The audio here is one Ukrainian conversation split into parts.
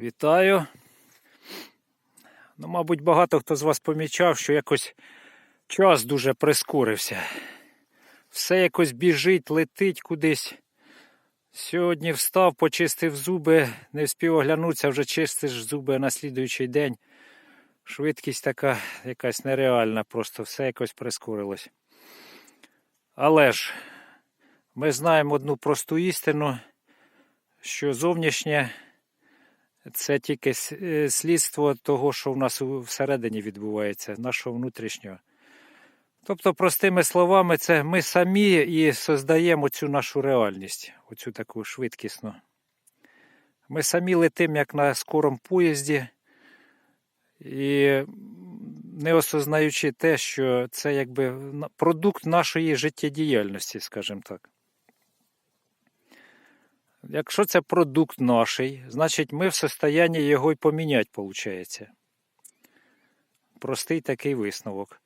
Вітаю. Ну, мабуть, багато хто з вас помічав, що якось час дуже прискорився. Все якось біжить, летить кудись. Сьогодні встав, почистив зуби, не встиг оглянутися, вже чистиш зуби на слідуючий день. Швидкість така якась нереальна, просто все якось прискорилось. Але ж ми знаємо одну просту істину, що зовнішнє це тільки е, слідство того, що в нас всередині відбувається, нашого внутрішнього. Тобто, простими словами, це ми самі і создаємо цю нашу реальність, оцю таку швидкісну. Ми самі летимо, як на скорому поїзді, і не осознаючи те, що це якби продукт нашої життєдіяльності, скажімо так. Якщо це продукт наший, значить ми в состоянні його й поміняти, виходить. Простий такий висновок.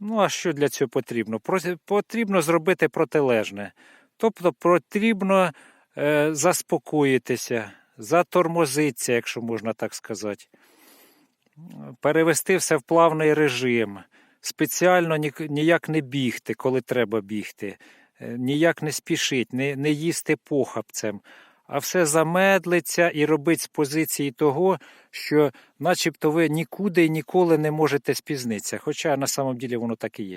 Ну, а що для цього потрібно? Потрібно зробити протилежне. Тобто потрібно е, заспокоїтися, затормозитися, якщо можна так сказати. Перевести все в плавний режим, спеціально ні- ніяк не бігти, коли треба бігти, ніяк не спішить, не, не їсти похапцем, а все замедлиться і робить з позиції того, що начебто ви нікуди і ніколи не можете спізнитися, хоча на самом ділі воно так і є.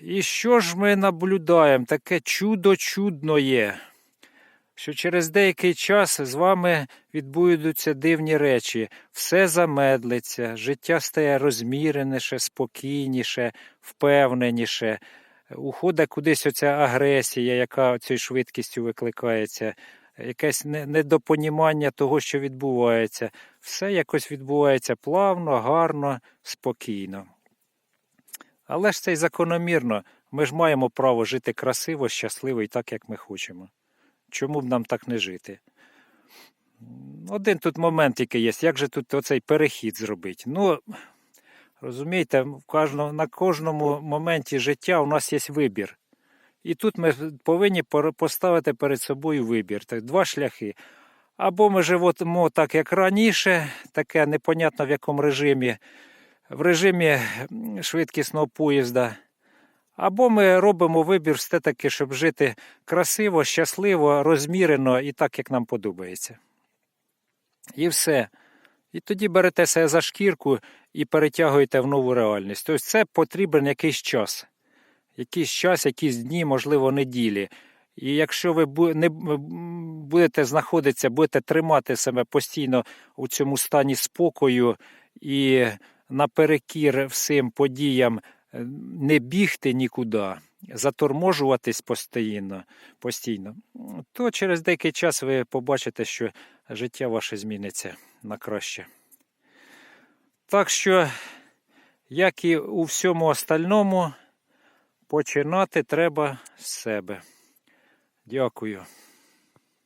І що ж ми наблюдаємо? Таке чудо чудно що через деякий час з вами відбудуться дивні речі, все замедлиться, життя стає розміреніше, спокійніше, впевненіше. Уходить кудись оця агресія, яка цією швидкістю викликається, якесь недопонімання того, що відбувається. Все якось відбувається плавно, гарно, спокійно. Але ж це й закономірно. Ми ж маємо право жити красиво, щасливо і так, як ми хочемо. Чому б нам так не жити? Один тут момент який є. Як же тут оцей перехід зробити? Ну, розумієте, в кожному, на кожному моменті життя у нас є вибір. І тут ми повинні поставити перед собою вибір. Так, два шляхи. Або ми живемо так, як раніше, таке непонятно в якому режимі, в режимі швидкісного поїзда. Або ми робимо вибір все таки, щоб жити красиво, щасливо, розмірено і так, як нам подобається. І все. І тоді берете себе за шкірку і перетягуєте в нову реальність. Тобто це потрібен якийсь час. Якийсь час, якісь дні, можливо, неділі. І якщо ви не будете знаходитися, будете тримати себе постійно у цьому стані спокою і наперекір всім подіям е, не бігти нікуди, заторможуватись постійно, постійно, то через деякий час ви побачите, що життя ваше зміниться на краще. Так що, як і у всьому остальному, починати треба з себе. Дякую.